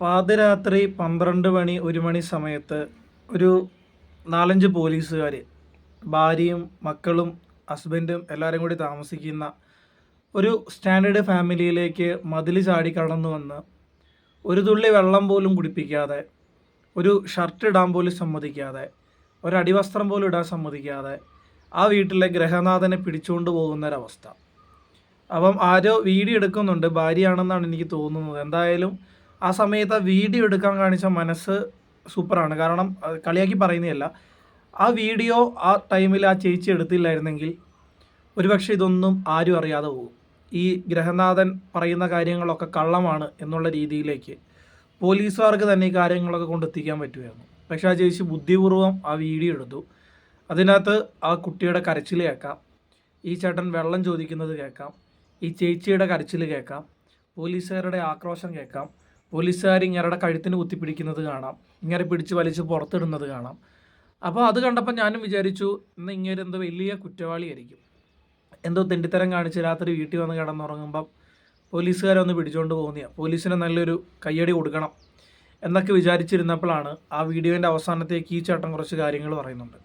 പാതിരാത്രി പന്ത്രണ്ട് മണി ഒരു മണി സമയത്ത് ഒരു നാലഞ്ച് പോലീസുകാർ ഭാര്യയും മക്കളും ഹസ്ബൻഡും എല്ലാവരും കൂടി താമസിക്കുന്ന ഒരു സ്റ്റാൻഡേർഡ് ഫാമിലിയിലേക്ക് മതിൽ ചാടി കടന്നു വന്ന് ഒരു തുള്ളി വെള്ളം പോലും കുടിപ്പിക്കാതെ ഒരു ഷർട്ട് ഇടാൻ പോലും സമ്മതിക്കാതെ ഒരടിവസ്ത്രം പോലും ഇടാൻ സമ്മതിക്കാതെ ആ വീട്ടിലെ ഗ്രഹനാഥനെ പിടിച്ചുകൊണ്ട് പോകുന്നൊരവസ്ഥ. അപ്പം ആരോ വീഡിയോ എടുക്കുന്നുണ്ട്. ഭാര്യയാണെന്നാണ് എനിക്ക് തോന്നുന്നത്. എന്തായാലും ആ സമയത്ത് ആ വീഡിയോ എടുക്കാൻ കാണിച്ച മനസ്സ് സൂപ്പറാണ്. കാരണം കളിയാക്കി പറയുന്നതല്ല. ആ വീഡിയോ ആ ടൈമിൽ ആ ചേച്ചി എടുത്തില്ലായിരുന്നെങ്കിൽ ഒരുപക്ഷെ ഇതൊന്നും ആരും അറിയാതെ പോകും. ഈ ഗ്രഹനാഥൻ പറയുന്ന കാര്യങ്ങളൊക്കെ കള്ളമാണ് എന്നുള്ള രീതിയിലേക്ക് പോലീസുകാർക്ക് തന്നെ ഈ കാര്യങ്ങളൊക്കെ കൊണ്ടെത്തിക്കാൻ പറ്റുമായിരുന്നു. പക്ഷേ ആ ചേച്ചി ബുദ്ധിപൂർവം ആ വീഡിയോ എടുത്തു. അതിനകത്ത് ആ കുട്ടിയുടെ കരച്ചിൽ കേൾക്കാം. ഈ ചേട്ടൻ വെള്ളം ചോദിക്കുന്നത് കേൾക്കാം. ഈ ചേച്ചിയുടെ കരച്ചിൽ കേൾക്കാം. പോലീസുകാരുടെ ആക്രോശം കേൾക്കാം. പോലീസുകാർ ഇങ്ങേരുടെ കഴുത്തിന് കുത്തിപ്പിടിക്കുന്നത് കാണാം. ഇങ്ങനെ പിടിച്ച് വലിച്ച് പുറത്തിടുന്നത് കാണാം. അപ്പോൾ അത് കണ്ടപ്പോൾ ഞാനും വിചാരിച്ചു ഇന്ന് ഇങ്ങനെ എന്തോ വലിയ കുറ്റവാളിയായിരിക്കും. എന്തോ തെണ്ടിത്തരം കാണിച്ച് രാത്രി വീട്ടിൽ വന്ന് കിടന്നുറങ്ങുമ്പം പോലീസുകാരെ ഒന്ന് പിടിച്ചുകൊണ്ട് പോകുന്നതാണ് പോലീസിന് നല്ലൊരു കയ്യടി കൊടുക്കണം എന്നൊക്കെ വിചാരിച്ചിരുന്നപ്പോഴാണ് ആ വീഡിയോന്റെ അവസാനത്തേക്ക് ഈ ചേട്ടൻ കുറച്ച് കാര്യങ്ങൾ പറയുന്നുണ്ട്.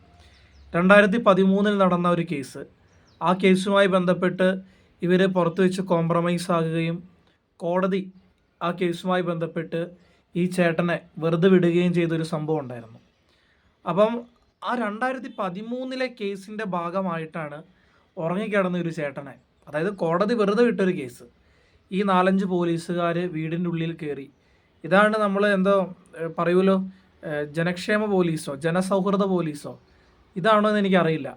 രണ്ടായിരത്തി പതിമൂന്നിൽ നടന്ന ഒരു കേസ്. ആ കേസുമായി ബന്ധപ്പെട്ട് ഇവർ പുറത്തു വെച്ച് കോംപ്രമൈസ് ആകുകയും കോടതി ആ കേസുമായി ബന്ധപ്പെട്ട് ഈ ചേട്ടനെ വെറുതെ വിടുകയും ചെയ്തൊരു സംഭവം ഉണ്ടായിരുന്നു. അപ്പം ആ രണ്ടായിരത്തി പതിമൂന്നിലെ കേസിന്റെ ഭാഗമായിട്ടാണ് ഉറങ്ങിക്കിടന്ന ഒരു ചേട്ടനെ അതായത് കോടതി വെറുതെ വിട്ടൊരു കേസ് ഈ നാലഞ്ച് പോലീസുകാർ വീടിന്റെ ഉള്ളിൽ കയറി ഇതാണ് നമ്മൾ എന്തോ പറയുമല്ലോ ജനക്ഷേമ പോലീസോ ജനസൗഹൃദ പോലീസോ ഇതാണോ എന്ന് എനിക്കറിയില്ല.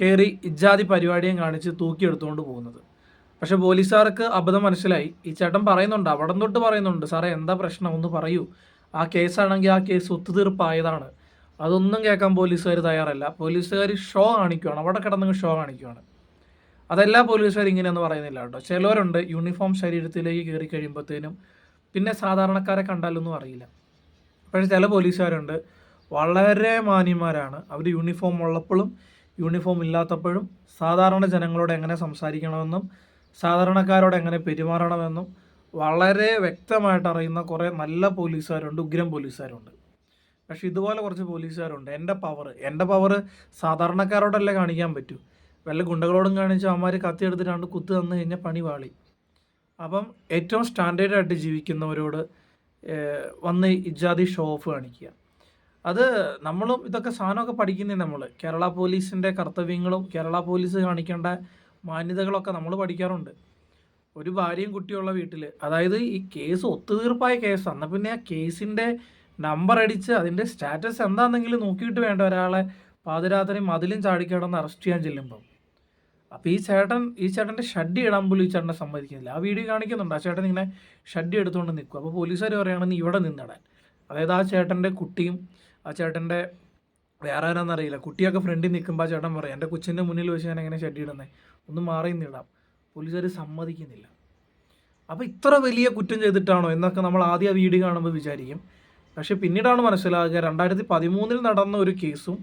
കയറി ഇജാതി പരിപാടിയും കാണിച്ച് തൂക്കിയെടുത്തുകൊണ്ട് പോകുന്നത്. പക്ഷെ പോലീസുകാർക്ക് അബദ്ധം മനസ്സിലായി. ഈ ചേട്ടൻ പറയുന്നുണ്ട് അവിടെ തൊട്ട് പറയുന്നുണ്ട് സാറേ എന്താ പ്രശ്നം? ഒന്ന് പറയൂ. ആ കേസാണെങ്കിൽ ആ കേസ് ഒത്തുതീർപ്പായതാണ്. അതൊന്നും കേൾക്കാൻ പോലീസുകാർ തയ്യാറല്ല. പോലീസുകാർ ഷോ കാണിക്കുവാണ്. അവിടെ കിടന്നെങ്കിൽ ഷോ കാണിക്കുകയാണ് അതെല്ലാ പോലീസുകാർ ഇങ്ങനെയൊന്നും പറയുന്നില്ല കേട്ടോ. ചിലവരുണ്ട് യൂണിഫോം ശരീരത്തിലേക്ക് കയറി കഴിയുമ്പോഴത്തേനും പിന്നെ സാധാരണക്കാരെ കണ്ടാലൊന്നും അറിയില്ല. പക്ഷേ ചില പോലീസുകാരുണ്ട്. വളരെ മാന്യന്മാരാണ്. അവർ യൂണിഫോം ഉള്ളപ്പോഴും യൂണിഫോം ഇല്ലാത്തപ്പോഴും സാധാരണ ജനങ്ങളോട് എങ്ങനെ സംസാരിക്കണമെന്നും സാധാരണക്കാരോട് എങ്ങനെ പെരുമാറണമെന്നും വളരെ വ്യക്തമായിട്ട് അറിയുന്ന കുറേ നല്ല പോലീസുകാരുണ്ട് ഉഗ്രം പോലീസുകാരുണ്ട്. പക്ഷെ ഇതുപോലെ കുറച്ച് പോലീസുകാരുണ്ട്. എന്റെ പവർ എന്റെ പവർ സാധാരണക്കാരോടല്ലേ കാണിക്കാൻ പറ്റൂ. വല്ല ഗുണ്ടകളോടും കാണിച്ച് അവന്മാർ കത്തിയെടുത്തിട്ടാണ്ട് കുത്തു തന്നു കഴിഞ്ഞാൽ പണി വാളി അപ്പം ഏറ്റവും സ്റ്റാൻഡേർഡായിട്ട് ജീവിക്കുന്നവരോട് വന്ന് ഇജാതി ഷോ ഓഫ് കാണിക്കുക. അത് നമ്മളും ഇതൊക്കെ സാധനമൊക്കെ പഠിക്കുന്നേ നമ്മൾ കേരള പോലീസിന്റെ കർത്തവ്യങ്ങളും കേരള പോലീസ് കാണിക്കേണ്ട മാന്യതകളൊക്കെ നമ്മൾ പഠിക്കാറുണ്ട്. ഒരു ഭാര്യയും കുട്ടിയുള്ള വീട്ടിൽ അതായത് ഈ കേസ് ഒത്തുതീർപ്പായ കേസ് എന്നാൽ പിന്നെ ആ കേസിന്റെ നമ്പർ അടിച്ച് അതിന്റെ സ്റ്റാറ്റസ് എന്താണെന്നെങ്കിലും നോക്കിയിട്ട് വേണ്ട ഒരാളെ പാതിരാത്രി മതിലും ചാടിക്കിടന്ന് അറസ്റ്റ് ചെയ്യാൻ ചെല്ലുമ്പം. അപ്പോൾ ഈ ചേട്ടൻ ഈ ചേട്ടന്റെ ഷഡ്ഡി ഇടാൻ പോലും ഈ ചേട്ടനെ സമ്മതിക്കുന്നില്ല. ആ വീഡിയോ കാണിക്കുന്നുണ്ട്. ആ ചേട്ടൻ ഇങ്ങനെ ഷഡ്ഡി എടുത്തുകൊണ്ട് നിൽക്കും അപ്പോൾ പോലീസുകാർ പറയുകയാണെന്ന് ഇവിടെ നിന്നിടാൻ. അതായത് ആ ചേട്ടന്റെ കുട്ടിയും ആ ചേട്ടന്റെ വേറെ ആരാന്നറിയില്ല കുട്ടിയൊക്കെ ഫ്രണ്ടിൽ നിൽക്കുമ്പോൾ ചേട്ടൻ പറയും എന്റെ കൊച്ചിന്റെ മുന്നിൽ വെച്ച് ഞാൻ എങ്ങനെ ഷെഡ് ഇടുന്നത് ഒന്ന് മാറി നിന്നിടാം പോലീസുകാർ സമ്മതിക്കുന്നില്ല. അപ്പോൾ ഇത്ര വലിയ കുറ്റം ചെയ്തിട്ടാണോ? എന്നൊക്കെ നമ്മൾ ആദ്യം ആ വീഡിയോ കാണുമ്പോൾ വിചാരിക്കും. പക്ഷെ പിന്നീടാണ് മനസ്സിലാകുക രണ്ടായിരത്തി പതിമൂന്നിൽ നടന്ന ഒരു കേസും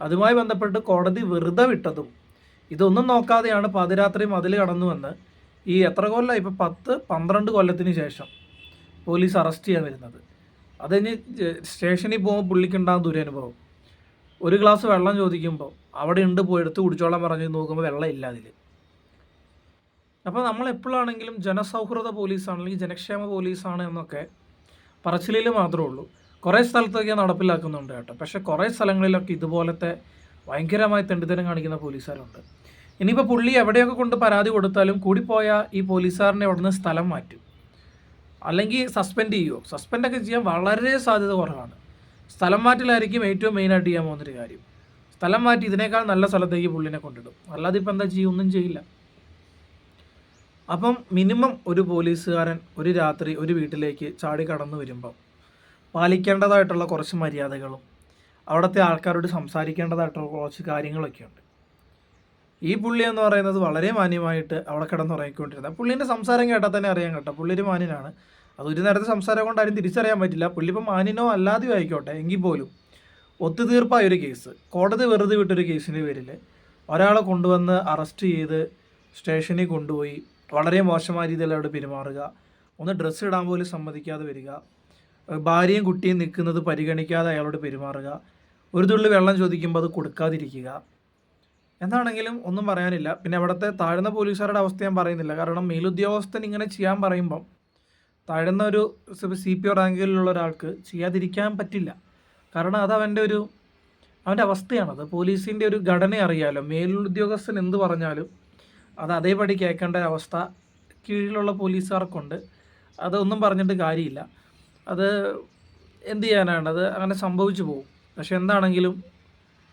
അതുമായി ബന്ധപ്പെട്ട് കോടതി വെറുതെ വിട്ടതും. ഇതൊന്നും നോക്കാതെയാണ് പാതിരാത്രി മതിൽ കടന്നു വന്ന് ഈ എത്ര കൊല്ലം ഇപ്പോൾ പത്ത് പന്ത്രണ്ട് കൊല്ലത്തിന് ശേഷം പോലീസ് അറസ്റ്റ് ചെയ്യാൻ വരുന്നത്. അത് കഴിഞ്ഞ് സ്റ്റേഷനിൽ പോകുമ്പോൾ പുള്ളിക്കുണ്ടാകുന്ന ദുരനുഭവം. ഒരു ഗ്ലാസ് വെള്ളം ചോദിക്കുമ്പോൾ അവിടെ ഉണ്ട് പോയി എടുത്ത് കുടിച്ചോളാൻ പറഞ്ഞു നോക്കുമ്പോൾ വെള്ളം ഇല്ല അതിൽ അപ്പോൾ നമ്മൾ എപ്പോഴാണെങ്കിലും ജനസൗഹൃദ പോലീസാണ് അല്ലെങ്കിൽ ജനക്ഷേമ പോലീസാണ് എന്നൊക്കെ പറച്ചിലിൽ മാത്രമേ ഉള്ളൂ. കുറേ സ്ഥലത്തൊക്കെ നടപ്പിലാക്കുന്നുണ്ട് കേട്ടോ. പക്ഷേ കുറേ സ്ഥലങ്ങളിലൊക്കെ ഇതുപോലത്തെ ഭയങ്കരമായി തെണ്ടിത്തരം കാണിക്കുന്ന പോലീസുകാരുണ്ട്. ഇനിയിപ്പോൾ പുള്ളി എവിടെയൊക്കെ കൊണ്ട് പരാതി കൊടുത്താലും കൂടിപ്പോയ ഈ പോലീസുകാരനെ അവിടുന്ന് സ്ഥലം മാറ്റും. അല്ലെങ്കിൽ സസ്പെൻഡ് ചെയ്യുമോ സസ്പെൻഡൊക്കെ ചെയ്യാൻ വളരെ സാധ്യത കുറവാണ്. സ്ഥലം മാറ്റലായിരിക്കും ഏറ്റവും മെയിനായിട്ട് ചെയ്യാൻ പോകുന്നൊരു കാര്യം. സ്ഥലം മാറ്റി ഇതിനേക്കാൾ നല്ല സ്ഥലത്തേക്ക് പുള്ളിനെ കൊണ്ടിടും. അല്ലാതെ ഇപ്പം എന്താ ചെയ്യും ഒന്നും ചെയ്യില്ല. അപ്പം മിനിമം ഒരു പോലീസുകാരൻ ഒരു രാത്രി ഒരു വീട്ടിലേക്ക് ചാടി കടന്നു വരുമ്പം പാലിക്കേണ്ടതായിട്ടുള്ള കുറച്ച് മര്യാദകളും അവിടുത്തെ ആൾക്കാരോട് സംസാരിക്കേണ്ടതായിട്ടുള്ള കുറച്ച് കാര്യങ്ങളൊക്കെയുണ്ട് ഈ പുള്ളി എന്ന് പറയുന്നത് വളരെ മാന്യമായിട്ട് അവിടെ കിടന്നുറങ്ങിക്കൊണ്ടിരുന്നത്. പുള്ളീന്റെ സംസാരം കേട്ടാൽ തന്നെ അറിയാൻ കേട്ടോ. പുള്ളി ഒരു മാന്യനാണ്. അത് ഒരു നേരത്തെ സംസാരം കൊണ്ട് ആരും തിരിച്ചറിയാൻ പറ്റില്ല. പുള്ളി ഇപ്പം മാന്യനോ അല്ലാതെയോ ആയിക്കോട്ടെ എങ്കിൽ പോലും ഒത്തുതീർപ്പായ ഒരു കേസ് കോടതി വെറുതെ വിട്ടൊരു കേസിന്റെ പേരിൽ ഒരാളെ കൊണ്ടുവന്ന് അറസ്റ്റ് ചെയ്ത് സ്റ്റേഷനിൽ കൊണ്ടുപോയി വളരെ മോശമായ രീതിയിൽ അവിടെ പെരുമാറുക ഒന്ന് ഡ്രസ്സ് ഇടാൻ പോലും സമ്മതിക്കാതെ വരിക ഭാര്യയും കുട്ടിയും നിൽക്കുന്നത് പരിഗണിക്കാതെ അയാളോട് പെരുമാറുക ഒരു തുള്ളി വെള്ളം ചോദിക്കുമ്പോൾ അത് കൊടുക്കാതിരിക്കുക. എന്താണെങ്കിലും ഒന്നും പറയാനില്ല. പിന്നെ അവിടുത്തെ താഴ്ന്ന പോലീസുകാരുടെ അവസ്ഥ ഞാൻ പറയുന്നില്ല. കാരണം മേലുദ്യോഗസ്ഥൻ ഇങ്ങനെ ചെയ്യാൻ പറയുമ്പം താഴ്ന്ന ഒരു സി പി ഒ റാങ്കിലുള്ള ഒരാൾക്ക് ചെയ്യാതിരിക്കാൻ പറ്റില്ല. കാരണം അത് അവന്റെ ഒരു അവന്റെ അവസ്ഥയാണത് പോലീസിന്റെ ഒരു ഘടന അറിയാലോ. മേലുദ്യോഗസ്ഥൻ എന്ത് പറഞ്ഞാലും അത് അതേപടി കേൾക്കേണ്ട അവസ്ഥ കീഴിലുള്ള പോലീസുകാർക്കുണ്ട്. അതൊന്നും പറഞ്ഞിട്ട് കാര്യമില്ല. അത് എന്ത് ചെയ്യാനാണ്? അത് അങ്ങനെ സംഭവിച്ചു പോകും. പക്ഷെ എന്താണെങ്കിലും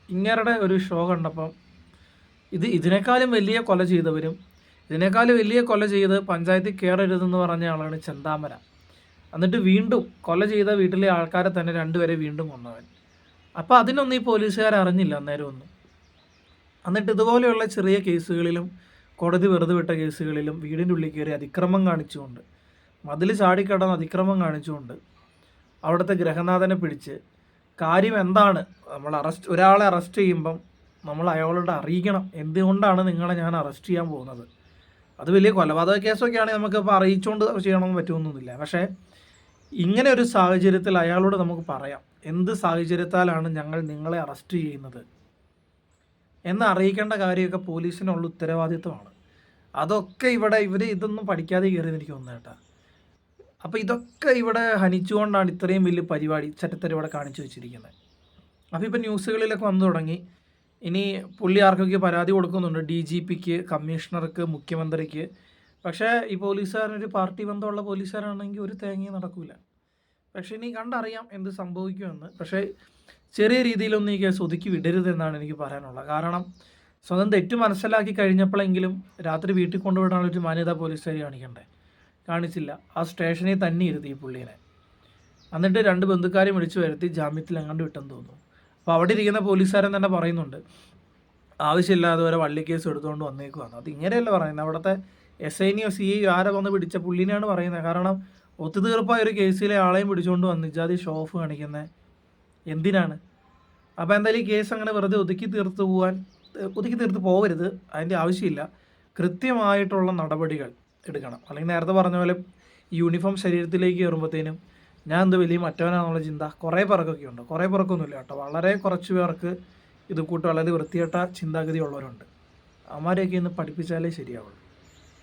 ഇങ്ങേരുടെ ഒരു ഷോ കണ്ടപ്പം ഇത് ഇതിനേക്കാളും വലിയ കൊല ചെയ്തവരും ഇതിനേക്കാളും വലിയ കൊല ചെയ്ത് പഞ്ചായത്തിൽ കയറരുതെന്ന് പറഞ്ഞ ആളാണ് ചെന്താമര. എന്നിട്ട് വീണ്ടും കൊല ചെയ്ത വീട്ടിലെ ആൾക്കാരെ തന്നെ രണ്ടുപേരെ വീണ്ടും കൊന്നവൻ. അപ്പോൾ അതിനൊന്നും ഈ പോലീസുകാർ അറിഞ്ഞില്ല അന്നേരം ഒന്നും എന്നിട്ട് ഇതുപോലെയുള്ള ചെറിയ കേസുകളിലും കോടതി വെറുതെ വിട്ട കേസുകളിലും വീടിന്റെ ഉള്ളിൽ കയറി അതിക്രമം കാണിച്ചുകൊണ്ട് മതിൽ ചാടിക്കടന്ന് അതിക്രമം കാണിച്ചുകൊണ്ട് അവിടുത്തെ ഗ്രഹനാഥനെ പിടിച്ച് കാര്യം എന്താണ്? നമ്മൾ അറസ്റ്റ് ഒരാളെ അറസ്റ്റ് ചെയ്യുമ്പം നമ്മൾ അയാളോട് അറിയിക്കണം. എന്തുകൊണ്ടാണ് നിങ്ങളെ ഞാൻ അറസ്റ്റ് ചെയ്യാൻ പോകുന്നത്? അത് വലിയ കൊലപാതക കേസൊക്കെ ആണെങ്കിൽ നമുക്ക് ഇപ്പോൾ അറിയിച്ചുകൊണ്ട് ചെയ്യണമെന്ന് പറ്റുമൊന്നുമില്ല പക്ഷേ ഇങ്ങനെ ഒരു സാഹചര്യത്തിൽ അയാളോട് നമുക്ക് പറയാം. എന്ത് സാഹചര്യത്താലാണ് ഞങ്ങൾ നിങ്ങളെ അറസ്റ്റ് ചെയ്യുന്നത്? എന്ന് അറിയിക്കേണ്ട കാര്യമൊക്കെ പോലീസിനുള്ള ഉത്തരവാദിത്വമാണ്. അതൊക്കെ ഇവിടെ ഇവർ ഇതൊന്നും പഠിക്കാതെ കയറി എനിക്ക് തോന്നുന്നു കേട്ടാ. അപ്പോൾ ഇതൊക്കെ ഇവിടെ ഹനിച്ചുകൊണ്ടാണ് ഇത്രയും വലിയ പരിപാടി ചരിത്രം ഇവിടെ കാണിച്ചു വെച്ചിരിക്കുന്നത്. അപ്പോൾ ഇപ്പോൾ ന്യൂസുകളിലൊക്കെ വന്നു തുടങ്ങി. ഇനി പുള്ളി ആർക്കൊക്കെ പരാതി കൊടുക്കുന്നുണ്ട്? ഡി ജി പിക്ക് കമ്മീഷണർക്ക് മുഖ്യമന്ത്രിക്ക്. പക്ഷേ ഈ പോലീസുകാരനൊരു പാർട്ടി ബന്ധമുള്ള പോലീസുകാരാണെങ്കിൽ ഒരു തേങ്ങയും നടക്കില്ല പക്ഷേ ഇനി കണ്ടറിയാം എന്ത് സംഭവിക്കുമെന്ന്. പക്ഷേ ചെറിയ രീതിയിലൊന്നും ഈ കേസ് ഒതുക്കി വിടരുതെന്നാണ് എനിക്ക് പറയാനുള്ളത്. കാരണം സ്വന്തം തെറ്റ് മനസ്സിലാക്കി കഴിഞ്ഞപ്പോഴെങ്കിലും രാത്രി വീട്ടിൽ കൊണ്ടുവിടാനുള്ള ഒരു മാന്യത പോലീസുകാർ കാണിക്കണ്ടേ? കാണിച്ചില്ല. ആ സ്റ്റേഷനിൽ തന്നെ ഇരുത്തി ഈ പുള്ളീനെ. എന്നിട്ട് രണ്ട് ബന്ധുക്കാരെ വിളിച്ചു വരുത്തി ജാമ്യത്തിൽ അങ്ങോട്ട് വിട്ടെന്ന് തോന്നുന്നു. അപ്പോൾ അവിടെ ഇരിക്കുന്ന പോലീസുകാരൻ തന്നെ പറയുന്നുണ്ട് ആവശ്യമില്ലാതെ വരെ വള്ളി കേസ് എടുത്തുകൊണ്ട് വന്നേക്കുവാണ് അത് ഇങ്ങനെയല്ല പറയുന്നത്. അവിടുത്തെ എസ് ഐനിയോ സി ഐ ആരെ വന്ന് പിടിച്ച പുള്ളിനെയാണ് പറയുന്നത്. കാരണം ഒത്തുതീർപ്പായ ഒരു കേസിലെ ആളെയും പിടിച്ചുകൊണ്ട് വന്ന് ഷോ ഓഫ് കാണിക്കുന്നത് എന്തിനാണ്? അപ്പോൾ എന്തായാലും ഈ കേസ് അങ്ങനെ വെറുതെ ഒതുക്കി തീർത്ത് പോകാൻ ഒതുക്കി തീർത്ത് പോകരുത് അതിന്റെ ആവശ്യമില്ല. കൃത്യമായിട്ടുള്ള നടപടികൾ എടുക്കണം. അല്ലെങ്കിൽ നേരത്തെ പറഞ്ഞ പോലെ യൂണിഫോം ശരീരത്തിലേക്ക് കയറുമ്പോഴത്തേനും ഞാൻ എന്ത് വലിയ മറ്റവനാണെന്നുള്ള ചിന്ത. കുറേ പേർക്കൊക്കെ ഉണ്ട്. കുറേ പേർക്കൊന്നുമില്ല കേട്ടോ. വളരെ കുറച്ച് പേർക്ക് ഇത് കൂട്ട് വളരെ വൃത്തികെട്ട ചിന്താഗതി ഉള്ളവരുണ്ട്. അവന്മാരെയൊക്കെ ഇന്ന് പഠിപ്പിച്ചാലേ ശരിയാവുള്ളൂ.